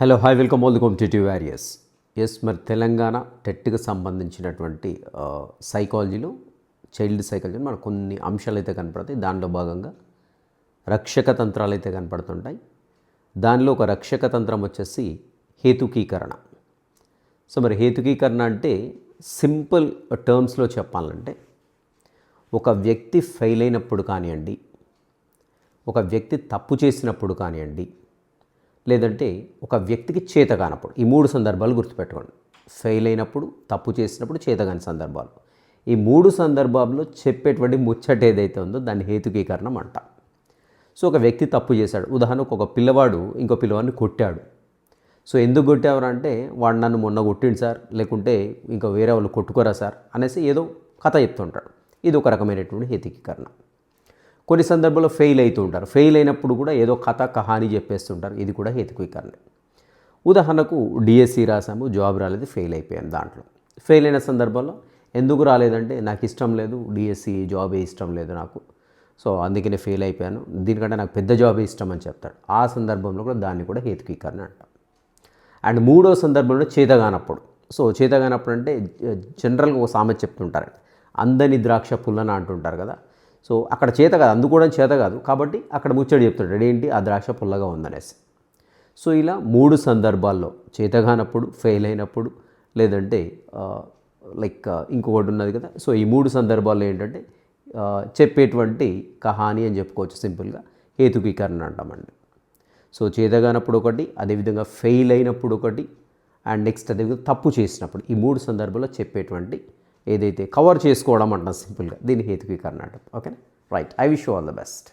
Hello hi welcome all the competitive warriors. Yes మరి తెలంగాణ టెట్కి సంబంధించినటువంటి సైకాలజీలో చైల్డ్ సైకాలజీ మనకు కొన్ని అంశాలు అయితే కనపడతాయి. దానిలో భాగంగా రక్షక తంత్రాలు అయితే కనపడుతుంటాయి. దానిలో ఒక రక్షక తంత్రం వచ్చేసి హేతుకీకరణ. సో మరి హేతుకీకరణ అంటే సింపుల్ టర్మ్స్లో చెప్పాలంటే ఒక వ్యక్తి ఫెయిల్ అయినప్పుడు కానివ్వండి ఒక వ్యక్తి తప్పు చేసినప్పుడు కానివ్వండి లేదంటే ఒక వ్యక్తికి చేత కానప్పుడు. ఈ మూడు సందర్భాలు గుర్తుపెట్టుకోండి. ఫెయిల్ అయినప్పుడు తప్పు చేసినప్పుడు చేతగాని సందర్భాలు. ఈ మూడు సందర్భాల్లో చెప్పేటువంటి ముచ్చట ఏదైతే ఉందో దాన్ని హేతుకీకరణం అంట. సో ఒక వ్యక్తి తప్పు చేశాడు. ఉదాహరణకు ఒక పిల్లవాడు ఇంకో పిల్లవాడిని కొట్టాడు. సో ఎందుకు కొట్టావరా అంటే వాడు నన్ను మొన్న కొట్టిండు సార్ లేకుంటే ఇంకా వేరే వాళ్ళు కొట్టుకోరా సార్ అనేసి ఏదో కథ చెప్తుంటాడు. ఇది ఒక రకమైనటువంటి హేతుకీకరణ. కొన్ని సందర్భాల్లో ఫెయిల్ అవుతూ ఉంటారు ఫెయిల్ అయినప్పుడు కూడా ఏదో కథ కహాని చెప్పేస్తుంటారు. ఇది కూడా హేతుకీకరణే. ఉదాహరణకు డిఎస్సి రాసాము జాబ్ రాలేదు ఫెయిల్ అయిపోయాను దాంట్లో. ఫెయిల్ అయిన సందర్భంలో ఎందుకు రాలేదంటే నాకు ఇష్టం లేదు డిఎస్సి జాబే ఇష్టం లేదు నాకు. సో అందుకనే ఫెయిల్ అయిపోయాను. దీనికంటే నాకు పెద్ద జాబే ఇష్టం అని చెప్తాడు. ఆ సందర్భంలో కూడా దాన్ని కూడా హేతుకీకరణ అంటాం. అండ్ మూడో సందర్భంలో చేతగానప్పుడు. సో చేతగానప్పుడు అంటే జనరల్గా ఒక సామెత చెప్తుంటారు. అందని ద్రాక్ష పుల్లన అంటుంటారు కదా. సో అక్కడ చేత కాదు అందుకోవడం చేత కాదు. కాబట్టి అక్కడ ముచ్చడి చెప్తుంటాడు ఏంటి ఆ ద్రాక్ష పుల్లగా ఉందనేసి? సో ఇలా మూడు సందర్భాల్లో చేతగానప్పుడు ఫెయిల్ అయినప్పుడు లేదంటే లైక్ ఇంకొకటి ఉన్నది కదా. సో ఈ మూడు సందర్భాల్లో ఏంటంటే చెప్పేటువంటి కహాని అని చెప్పుకోవచ్చు సింపుల్గా హేతుకీకరణ అంటామండి సో చేతగానప్పుడు ఒకటి అదేవిధంగా ఫెయిల్ అయినప్పుడు ఒకటి అండ్ నెక్స్ట్ అదేవిధంగా తప్పు చేసినప్పుడు ఈ మూడు సందర్భాల్లో చెప్పేటువంటి ఏదైతే కవర్ చేసుకోవడం అంటాం సింపుల్గా దీని హేతుకీకరణ అంటాం. ఓకేనా right I wish all the best